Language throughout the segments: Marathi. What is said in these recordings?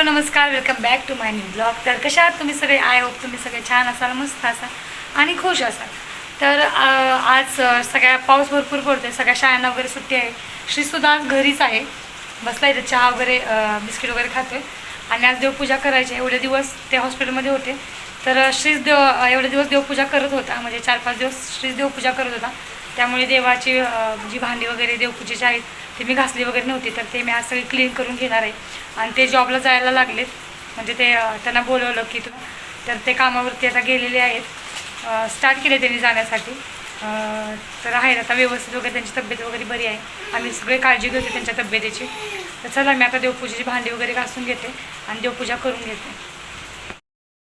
हॅलो नमस्कार welcome back to my new blog तर कशा आहात तुम्ही सगळे? आय होप तुम्ही सगळे छान असाल मस्त असाल आणि खुश असाल. तर आज सगळ्या पाऊस भरपूर पडतो आहे सगळ्या शाळांना वगैरे सुट्टी आहे. श्रीसुद्धा आज घरीच आहे. बसला इथं चहा वगैरे बिस्किट वगैरे खातोय. आणि आज देवपूजा करायची आहे. एवढे दिवस ते हॉस्पिटलमध्ये होते. तर अं, श्रीच देव एवढे दिवस देवपूजा करत होता. म्हणजे चार पाच दिवस श्रीच देवपूजा करत होता. त्यामुळे देवाची जी भांडी वगैरे देवपूजेचे आहेत ते मी घासली वगैरे नव्हती तर ते मी आज सगळी क्लीन करून घेणार आहे. आणि ते जॉबला जायला लागलेत. म्हणजे ते त्यांना बोलवलं की तू तर ते कामावरती आता गेलेले आहेत. स्टार्ट केले त्यांनी जाण्यासाठी. तर आहेत आता व्यवस्थित वगैरे त्यांची तब्येत वगैरे बरी आहे. आम्ही सगळे काळजी घेतो त्यांच्या तब्येतीची. तर चला मी आता देवपूजेची भांडी वगैरे घासून घेते आणि देवपूजा करून घेते.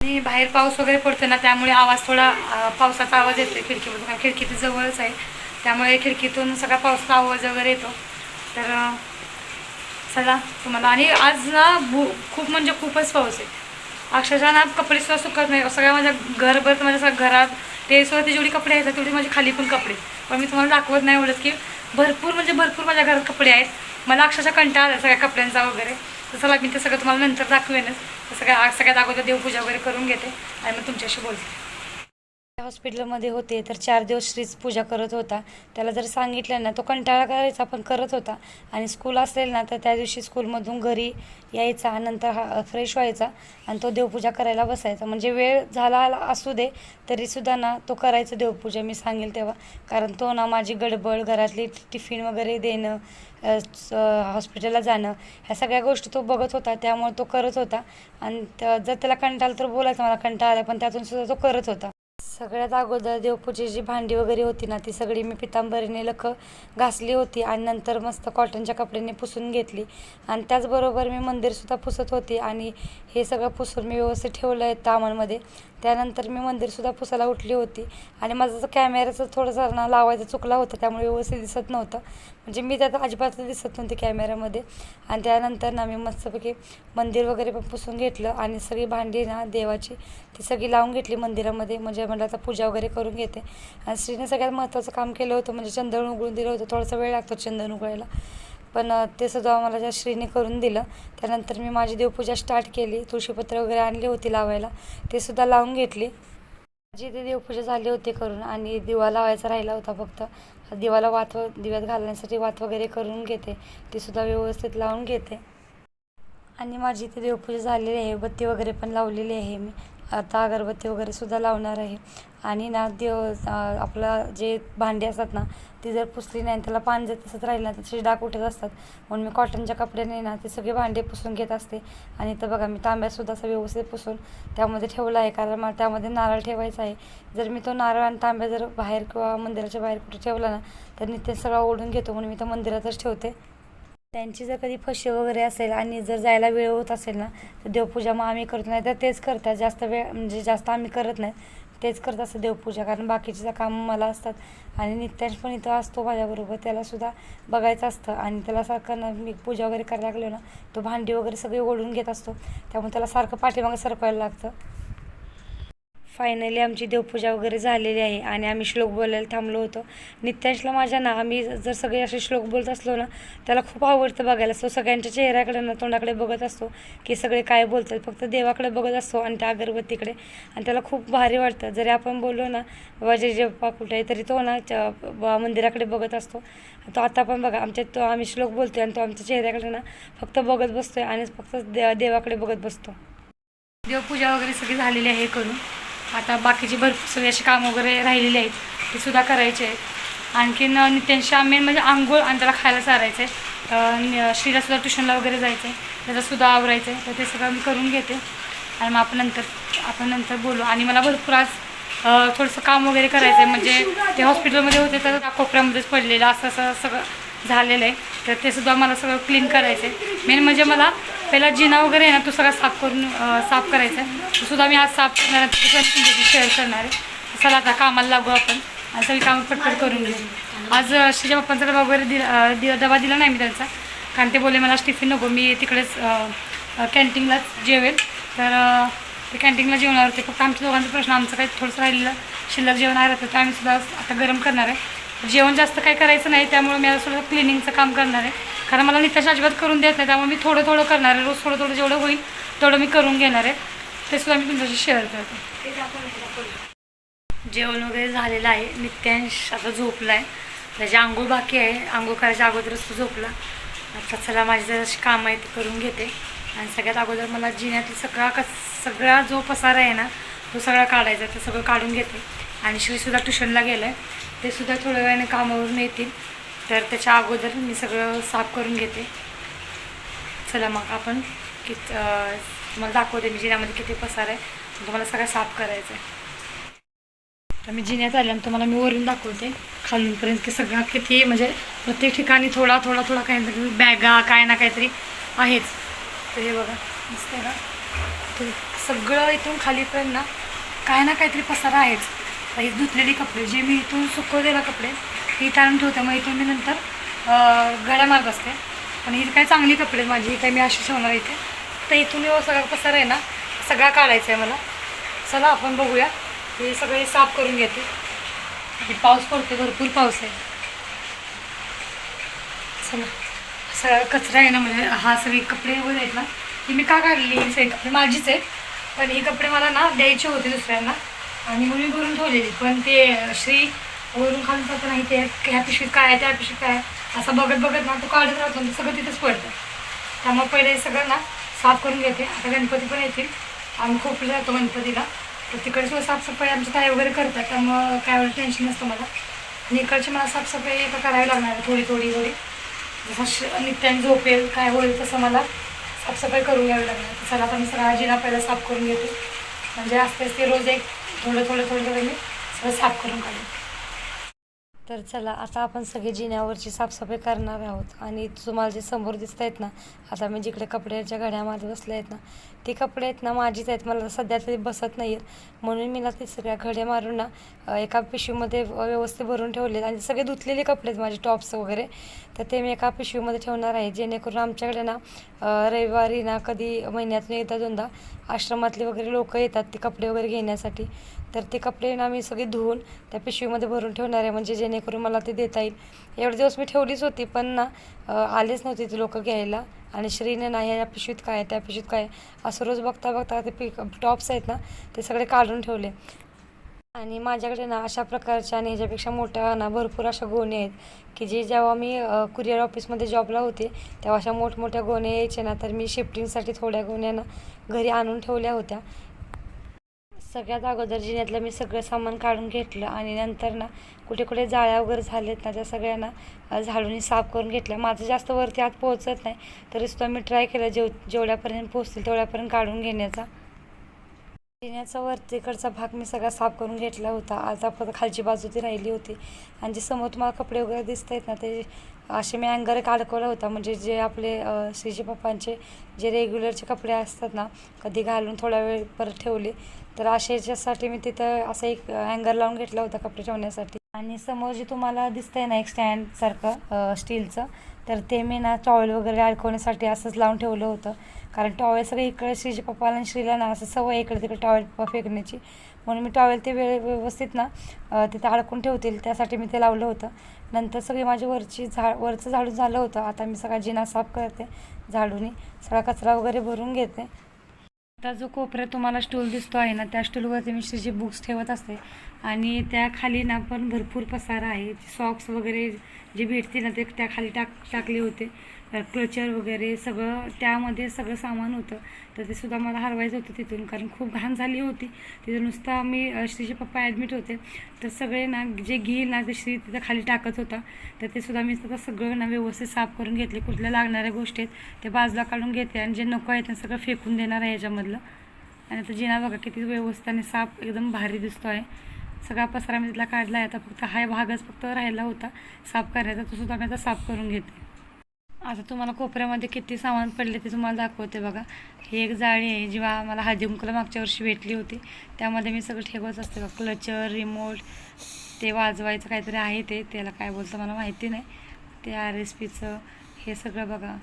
आणि बाहेर पाऊस वगैरे पडतो ना त्यामुळे आवाज थोडा पावसाचा आवाज येतो खिडकीमधून. कारण जवळच आहे. त्यामुळे खिडकीतून सगळा पावसाचा आवाज वगैरे येतो. तर चला तुम्हाला. आणि आज ना भू खूप म्हणजे खूपच पाऊस आहे. अक्षरशः ना कपडे सुद्धा सुकत नाही. सगळ्या माझ्या घरभर तर माझ्या सगळ्या घरात टेरेसवरती जेवढी कपडे आहेत तेवढी माझी खाली पण कपडे पण मी तुम्हाला दाखवत नाही एवढंच की भरपूर म्हणजे भरपूर माझ्या घरात कपडे आहेत. मला अक्षरशः कंटाळा आला सगळ्या कपड्यांचा वगैरे. तर चला मी ते सगळं तुम्हाला नंतर दाखवेनच. सगळ्या सगळ्यात अगोदर देवपूजा वगैरे करून घेते आणि मग तुमच्याशी बोलते. हॉस्पिटलमध्ये होते तर चार दिवस श्रीच पूजा करत होता. त्याला जर सांगितलं ना तो कंटाळा करायचा पण करत होता. आणि स्कूल असेल ना तर त्या दिवशी स्कूलमधून घरी यायचा नंतर हा फ्रेश व्हायचा आणि तो देवपूजा करायला बसायचा. म्हणजे वेळ झाला असू दे तरीसुद्धा ना तो करायचा देवपूजा मी सांगेल तेव्हा. कारण तो ना माझी गडबड घरातली टिफिन वगैरे देणं स- हॉस्पिटलला जाणं ह्या सगळ्या गोष्टी तो बघत होता. त्यामुळे तो करत होता. आणि जर त्याला कंटाळा तर बोलायचं मला कंटाळा आला पण त्यातून सुद्धा तो करत होता. सगळ्यात अगोदर देवपूजेची भांडी वगैरे होती ना ती सगळी मी पितांबरीने लख घासली होती आणि नंतर मस्त कॉटनच्या कपड्याने पुसून घेतली. आणि त्याचबरोबर मी मंदिरसुद्धा पुसत होती आणि हे सगळं पुसून मी व्यवस्थित ठेवलं आहे तामांमध्ये त्यानंतर मी मंदिरसुद्धा पुसायला उठली होती आणि माझं कॅमेऱ्याचं थोडंसं ना लावायचा चुकला होता त्यामुळे व्यवस्थित दिसत नव्हतं. म्हणजे मी त्यात अजिबात दिसत नव्हते कॅमेऱ्यामध्ये. आणि त्यानंतर ना मी मस्तपैकी मंदिर वगैरे पण पुसून घेतलं आणि सगळी भांडी ना देवाची ती सगळी लावून घेतली मंदिरामध्ये. म्हणजे मला आता पूजा वगैरे करून घेते. आणि श्रीने सगळ्यात महत्त्वाचं काम केलं होतं म्हणजे चंदन उघडून दिलं होतं. थोडासा वेळ लागतो चंदन उघडायला. पण ते सुद्धा मला ज्या श्रीने करून दिलं. त्यानंतर मी माझी देवपूजा स्टार्ट केली. तुळशीपत्र वगैरे आणली होती लावायला. ते सुद्धा लावून घेतली. माझी ते देवपूजा झाली होती करून आणि दिवा लावायचा राहिला होता फक्त. दिवाला वात दिव्यात घालण्यासाठी वात वगैरे करून घेते. ती सुद्धा व्यवस्थित लावून घेते. आणि माझी इथे देवपूजा झालेली आहे. बत्ती वगैरे पण लावलेली आहे मी. आता अगरबत्ती वगैरे सुद्धा लावणार आहे. आणि ना देव आपलं जे भांडी असतात ना ती जर पुसली नाही त्याला पान जर तसंच राहिलं ना त्याचे डाग उठत असतात. म्हणून मी कॉटनच्या कपड्याने ना ते सगळे भांडे पुसून घेत असते. आणि इथं बघा मी तांब्यासुद्धा असं व्यवस्थित पुसून त्यामध्ये ठेवला आहे. कारण मला त्यामध्ये नारळ ठेवायचा आहे. जर मी तो नारळ आणि तांब्या जर बाहेर किंवा मंदिराच्या बाहेर कुठे ठेवला ना तर नित्य सगळा ओढून घेतो. म्हणून मी तो मंदिरातच ठेवते. त्यांची जर कधी फशी वगैरे असेल आणि जर जायला वेळ होत असेल ना तर देवपूजा मग आम्ही करतो नाही. तर तेच करतात. जास्त वेळ म्हणजे जास्त आम्ही करत नाही. तेच करत असतं देवपूजा. कारण बाकीचे काम मला असतात आणि नित्यांश पण इथं असतो माझ्याबरोबर. त्यालासुद्धा बघायचं असतं. आणि त्याला सारखं ना मी पूजा वगैरे करायला लागलो ना तो भांडी वगैरे सगळी ओढून घेत असतो. त्यामुळे त्याला सारखं पाठीमागं सरकवायला लागतं. फायनली आमची देवपूजा वगैरे झालेली आहे आणि आम्ही श्लोक बोलायला थांबलो होतो. नित्यांशला माझ्या ना आम्ही जर सगळे असे श्लोक बोलत असलो ना त्याला खूप आवडतं बघायला. सो सगळ्यांच्या चेहऱ्याकडे ना तोंडाकडे बघत असतो की सगळे काय बोलतात. फक्त देवाकडे बघत असतो आणि त्या अगरबत्तीकडे. आणि त्याला खूप भारी वाटतं. जरी आपण बोललो ना बाबा जे जेव्हा कुठे आहे तरी तो ना बा- मंदिराकडे बघत असतो. तो आता पण बघा आमच्या तो आम्ही श्लोक बोलतोय आणि तो आमच्या चेहऱ्याकडे ना फक्त बघत बसतोय आणि फक्त दे देवाकडे बघत बसतो. देवपूजा वगैरे सगळी झालेली आहे करून. आता बाकीची भरपूर सगळी अशी कामं वगैरे राहिलेली आहेत ते सुद्धा करायचे आहेत. आणखीन नित्यांशा मेन म्हणजे आंघोळ आणि त्याला खायला चारायचं आहे श्रीलासुद्धा ट्युशनला वगैरे जायचं आहे त्याचासुद्धा आवरायचं आहे तर ते सगळं मी करून घेते. आणि मग आपण नंतर आपण नंतर बोलू. आणि मला भरपूर आज थोडंसं काम वगैरे करायचं आहे म्हणजे ते हॉस्पिटलमध्ये होते तर कोपऱ्यामध्येच पडलेलं असं असं सगळं झालेलं आहे. तर ते सुद्धा मला सगळं क्लीन करायचं आहे. मेन म्हणजे मला पहिला जिना वगैरे आहे ना तो सगळा साफ करून साफ करायचा आहे. सुद्धा मी आज साफ करणार आहे. शेअर करणार आहे. चला आता कामाला लागू आपण. आणि सगळी कामं पटपट करून घेऊ. आज शिजा पप्पांचा डबा वगैरे दिला दि- डबा दिला नाही मी त्यांचा. कारण ते बोलले मला टिफिन नको. मी तिकडेच कॅन्टीनलाच जेवेल. तर ते कॅन्टीनला जेवणार होते फक्त आमच्या दोघांचा प्रश्न आमचं काही थोडंसं राहिलेलं शिल्लक जेवण आहे राहतं तर आम्ही सुद्धा आता गरम करणार आहे. जेवण जास्त काही करायचं नाही त्यामुळे मी आता थोडं क्लिनिंगचं काम करणार आहे. कारण मला नित्याच्या अजिबात करून देत नाही त्यामुळे मी थोडं थोडं करणार आहे. रोज थोडं थोडं जेवढं होईल तेवढं मी करून घेणार आहे. ते सुद्धा मी तुमच्याशी शेअर करते. जेवण वगैरे झालेलं आहे. नित्यांश आता झोपला आहे त्याची आंघोळ बाकी आहे. आंघोळ करायच्या अगोदरच तो झोपला. आता चला माझी जराशी कामं आहे ते करून घेते. आणि सगळ्यात अगोदर मला जिन्यातील सगळा कस सगळा जो पसारा आहे ना तो सगळा काढायचा आहे, ते सगळं काढून घेते. आणि श्रीसुद्धा ट्युशनला गेलं आहे ते सुद्धा थोड्या वेळाने कामावरून येतील. तर त्याच्या अगोदर मी सगळं साफ करून घेते. चला मग आपण कि तुम्हाला दाखवते मी जिन्यामध्ये किती पसार आहे. तुम्हाला सगळं साफ करायचं आहे. तर मी जिन्यात आले आणि तुम्हाला मी वरून दाखवते. खालूनपर्यंत की सगळा किती म्हणजे प्रत्येक ठिकाणी थोडा थोडा थोडा काही बॅगा काय ना काहीतरी आहेच. तर हे बघा दिसते का सगळं इथून खालीपर्यंत ना काय ना काहीतरी पसारा आहेच. ही धुतलेली कपडे जे मी इथून सुकवलेला कपडे ती इथं ठेवते. मग इथून मी नंतर गळ्या गड्या मारत असते. पण ही काही चांगली कपडे माझी काही मी अशी ठेवणार इथे. तर इथून मी सगळा पसारा आहे ना सगळा काढायचा आहे मला. चला आपण बघूया. हे सगळे साफ करून घेते. पाऊस पडतो भरपूर पाऊस आहे. चला सगळा कचरा आहे ना म्हणजे हा सगळे कपडे वगैरे आहेत ना ही मी का काढली ही सगळे कपडे माझीच आहेत. पण हे कपडे मला ना द्यायचे होते दुसऱ्यांना. आणि मुली भरून ठेवलेली. पण ते श्री वरून खालून जात नाही ते ह्या पिशवीत काय आहे त्या पिशवीत काय असं बघत बघत ना तो काढत राहतो ना सगळं तिथंच पडतं. त्यामुळे पहिले सगळं ना साफ करून घेते. आता गणपती पण येतील. आम्ही खूप जातो गणपतीला. तर तिकडे सुद्धा साफसफाई आमच्या ताई वगैरे करतात. त्यामुळं काय एवढं टेन्शन नसतं मला. आणि इकडची मला साफसफाई आता करावी लागणार आहे थोडी थोडी थोडी. जसं श- नित्याने झोपेल काय होईल तसं मला साफसफाई करून घ्यावी लागणार चला आता मी सगळा जिना पहिला साफ करून घेते. म्हणजे आस्ते आस्ते रोज एक थोडं थोडं थोडं थोडं मी सगळं साफ करून काढेन. तर चला आता आपण सगळे जिन्यावरची साफसफाई करणार आहोत. आणि तुम्हाला जे समोर दिसत आहेत ना आता मी जिकडे कपड्याच्या घड्यामध्ये बसले आहेत ना ते कपडे आहेत ना माझीच आहेत. मला सध्या तरी बसत नाही आहेत म्हणून मी ना ते सगळ्या घड्या मारून ना एका पिशवीमध्ये व्यवस्थित भरून ठेवले आणि सगळे धुतलेले कपडे आहेत माझे टॉप्स वगैरे. तर ते मी एका पिशवीमध्ये ठेवणार आहे. जेणेकरून आमच्याकडे ना रविवारी ना कधी महिन्यातून एकदा दोनदा आश्रमातले वगैरे लोक येतात ते कपडे वगैरे घेण्यासाठी. तर ते कपडे ना मी सगळे धुवून त्या पिशवीमध्ये भरून ठेवणार आहे. म्हणजे जेणे जेणेकरून मला ते देता येईल. एवढे दिवस मी ठेवलीच होती पण ना आलेच नव्हते ते लोक घ्यायला. आणि श्रीने नाही या पिशवीत काय त्या पिशवीत काय असं रोज बघता बघता ते पि टॉप्स आहेत ना ते सगळे काढून ठेवले. आणि माझ्याकडे ना अशा प्रकारच्या आणि ह्याच्यापेक्षा मोठ्या ना भरपूर अशा गोणी आहेत की जे जेव्हा मी कुरिअर ऑफिसमध्ये जॉबला होते तेव्हा अशा मोठमोठ्या गोण्या यायच्या ना तर मी शिफ्टिंगसाठी थोड्या गोण्या ना घरी आणून ठेवल्या होत्या. सगळ्यात अगोदर जिन्यातलं मी सगळं सामान काढून घेतलं आणि नंतर ना कुठे कुठे जाळ्या वगैरे झालेत ना त्या सगळ्यांना झाडूनी झाडून साफ करून घेतल्या. माझं जास्त वरती आत पोहोचत नाही तरीसुद्धा मी ट्राय केलं जेव जेवढ्यापर्यंत पोहोचतील तेवढ्यापर्यंत काढून घेण्याचा. जिन्याचा वरतीकडचा भाग मी सगळा साफ करून घेतला होता. आता फक्त खालची बाजू ती राहिली होती. आणि जे समोर तुम्हाला कपडे वगैरे दिसत आहेत ना ते असे मी अँगर एक अडकवला होता. म्हणजे जे आपले श्रीजी पप्पांचे जे रेग्युलरचे कपडे असतात ना कधी घालून थोडा वेळ परत ठेवले. तर असे याच्यासाठी मी तिथं असा एक अँगर लावून घेतला होता कपडे ठेवण्यासाठी. आणि समोर जे तुम्हाला दिसतंय ना एक स्टँडसारखं स्टीलचं तर ते मी ना टॉवेल वगैरे अडकवण्यासाठी असंच लावून ठेवलं होतं. कारण टॉवेल सगळे इकडे श्रीच्या पप्पाला आणि श्रीला ना असं सवय इकडे तिकडे टॉवेल फेकण्याची. म्हणून मी टॉवेल ते वेळ व्यवस्थित ना तिथं तिथे अडकून ठेवतील. त्यासाठी मी ते लावलं होतं. नंतर सगळी माझी वरची झाड वरचं झाडू झालं होतं. आता मी सगळा जिना साफ करते झाडूनी सगळा कचरा वगैरे भरून घेते. आता जो कोपऱ्यात तुम्हाला स्टूल दिसतो आहे ना त्या स्टूलवरती मी जे बुक्स ठेवत असते. आणि त्या खाली ना पण भरपूर पसारा आहे. सॉक्स वगैरे जे भेटतील ना ते त्या खाली टाक टाकले होते. क्लचर वगैरे सगळं त्यामध्ये सगळं सामान होतं. तर ते सुद्धा मला हरवायचं होतं तिथून कारण खूप घाण झाली होती. तिथं नुसता मी श्रीचे पप्पा ॲडमिट होते. तर सगळे ना जे घेईल ना ते श्री तिथं खाली टाकत होता. तर ते सुद्धा मी तिथं सगळं ना व्यवस्थित साफ करून घेतले. कुठल्या लागणाऱ्या गोष्टी आहेत ते बाजूला काढून घेते आणि जे नको आहे ते सगळं फेकून देणार आहे याच्यामधलं. आणि आता जिना बघा किती व्यवस्थित आणि साफ एकदम भारी दिसतो आहे सगळा पसरा मी तिथला काढला आहे आता फक्त हा भागच फक्त राहिला होता. साफ करायचा तो सुद्धा मी आता साफ करून घेते. आता तुम्हाला कोपऱ्यामध्ये किती सामान पडले ते तुम्हाला दाखवते बघा. ही एक जाळी आहे जी मला हळदी मागच्या वर्षी भेटली होती. त्यामध्ये मी सगळं ठेवत असते बघा. क्लचर रिमोट ते वाजवायचं काहीतरी आहे ते. त्याला काय बोलतं मला माहिती नाही. ते आर एस पीचं हे सगळं बघा.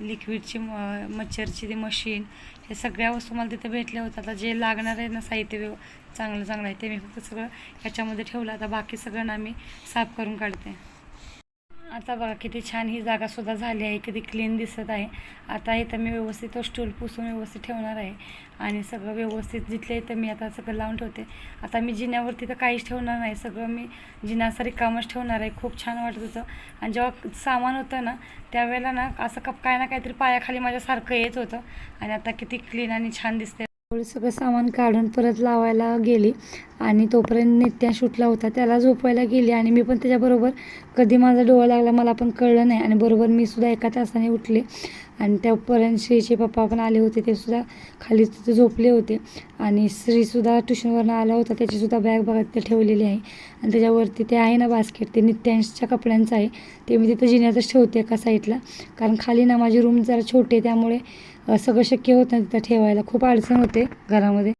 लिक्विडची म मच्छरची ती मशीन हे सगळ्या वस्तू मला तिथे भेटल्या होत्या. आता जे लागणार आहे ना साहित्य चांगलं चांगलं आहे. ते मी फक्त सगळं ह्याच्यामध्ये ठेवलं. आता बाकी सगळं ना मी साफ करून काढते. आता बघा किती छान ही जागासुद्धा झाली आहे किती क्लीन दिसत आहे. आता इथं मी व्यवस्थित तो स्टूल पुसून व्यवस्थित ठेवणार आहे. आणि सगळं व्यवस्थित जिथले इथं मी आता सगळं लावून ठेवते. आता मी जिन्यावरती तर काहीच ठेवणार नाही सगळं मी जिन्याचा रिकामच ठेवणार आहे. खूप छान वाटत होतं. आणि जेव्हा सामान होतं ना त्यावेळेला ना असं कप काय ना काहीतरी पायाखाली माझ्यासारखं येत होतं. आणि आता किती क्लीन आणि छान दिसते एवढं सगळं सामान काढून परत लावायला गेली. आणि तोपर्यंत नित्या शूटला होता. त्याला झोपवायला गेली आणि मी पण त्याच्याबरोबर कधी माझा डोळा लागला मला पण कळलं नाही. आणि बरोबर मी सुद्धा एका तासाने उठले. आणि त्यापर्यंत श्रीचे पप्पा पण आले होते. ते सुद्धा खाली तिथे झोपले होते. आणि श्रीसुद्धा ट्युशनवरनं आला होता. त्याचीसुद्धा बॅग बघा तिथे ठेवलेली आहे. आणि त्याच्यावरती ते आहे ना बास्केट ते नित्यांशच्या कपड्यांचं आहे. ते मी तिथं जिन्यातच ठेवते एका साईडला कारण खाली ना माझी रूम जरा छोटी आहे. त्यामुळे सगळं शक्य होत नाही तिथं ठेवायला. खूप अडचण होते घरामध्ये.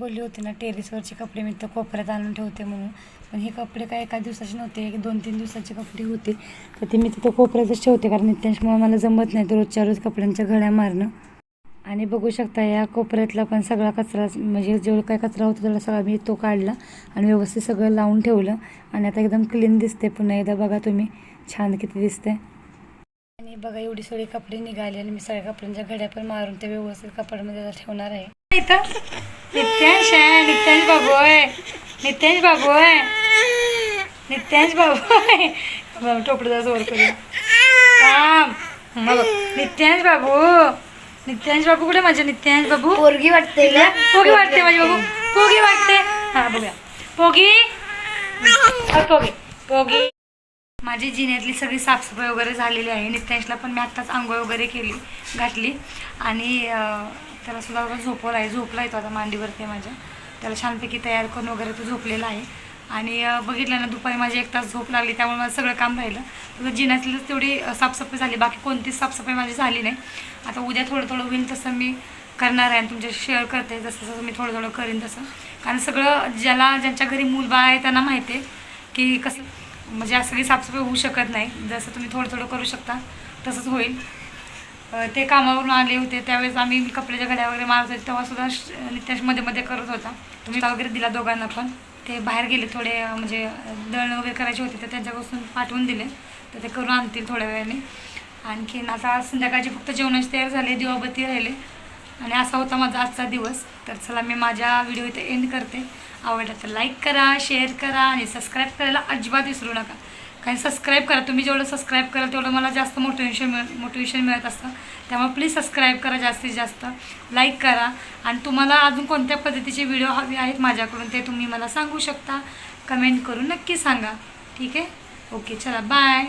बोलली होती ना टेरेसवरचे कपडे मी तर कोपऱ्यात आणून ठेवते म्हणून. पण हे कपडे काय एका दिवसाचे नव्हते एक दोन तीन दिवसाचे कपडे होते. तर ते मी तिथं कोपऱ्यातच ठेवते कारण नित्यांशमुळे मला जमत नाही तर रोजच्या रोज कपड्यांच्या घड्या मारणं. आणि बघू शकता या कोपऱ्यातला पण सगळा कचरा म्हणजे जेवढा काय कचरा होता तेवढा सगळा मी तो काढला आणि व्यवस्थित सगळं लावून ठेवलं. आणि आता एकदम क्लीन दिसते पुन्हा एकदा बघा तुम्ही छान किती दिसते आणि बघा एवढी सगळी कपडे निघाले आणि मी सगळ्या कपड्यांच्या घड्या पण मारून ते व्यवस्थित कपड्यामध्ये ठेवणार आहे. नित्यांश आहे नित्यांश बाबू आहे. नित्यांश बाबू आहे. नित्यांश बाबू आहे. बाबा टोपडं वर करूया थांब. हा बघ. नित्यांश बाबू. नित्यांश बाबू कुठे माझे नित्यांश बाबू? पोरगी वाटते पोगी वाटते माझी बाबू. पोगी वाटते. हा बघूया. पोगी पोगी पोगी माझी जिन्यातली सगळी साफसफाई वगैरे झालेली आहे. नित्यांशला पण मी आत्ताच आंघोळ वगैरे केली घातली. आणि त्याला सुद्धा बघा झोपवला आहे. झोपला आहे तो आता मांडीवरती माझ्या. त्याला छानपैकी तयार करून वगैरे तो झोपलेला आहे. आणि बघितलं ना दुपारी माझी एक तास झोप लागली त्यामुळे माझं सगळं काम राहिलं. तर जिन्यातलीच तेवढी साफसफाई झाली. बाकी कोणतीच साफसफाई माझी झाली नाही. आता उद्या थोडं थोडं होईल तसं मी करणार आहे आणि तुमच्याशी शेअर करते. जसं जसं मी थोडं थोडं करीन तसं. कारण सगळं ज्याला ज्यांच्या घरी मुलबा आहे त्यांना माहिती आहे की कसं म्हणजे असं काही साफसफाई होऊ शकत नाही. जसं तुम्ही थोडं थोडं करू शकता तसंच होईल. ते कामावरून आले होते. त्यावेळेस आम्ही कपड्याच्या घड्या वगैरे मारत होते. तेव्हा सुद्धा श- नित्याशमध्ये मध्ये करत होता. तुम्ही वगैरे दिला दोघांना पण. ते बाहेर गेले थोडे म्हणजे दळण वगैरे करायचे होते. तर त्यांच्यापासून पाठवून दिले. तर ते करून आणतील थोड्या वेळाने. आणखीन आता संध्याकाळची फक्त जेवणाची तयार झाली. दिवाबत्ती राहिले. आणि असा होता माझा आजचा दिवस. तर चला मी माझ्या व्हिडिओ इथे एंड करते. आवडला तर लाईक करा शेअर करा आणि सबस्क्राईब करायला अजिबात विसरू नका. काही सबस्क्राईब करा. तुम्ही जेवढं सबस्क्राईब कराल तेवढं मला जास्त मोटिवेशन मिळ मोटिवेशन मिळत असतं. त्यामुळे प्लीज सबस्क्राईब करा जास्तीत जास्त. लाईक करा. आणि तुम्हाला अजून कोणत्या पद्धतीचे व्हिडिओ हवे आहेत माझ्याकडून ते तुम्ही मला सांगू शकता. कमेंट करून नक्की सांगा. ठीक आहे? ओके चला. बाय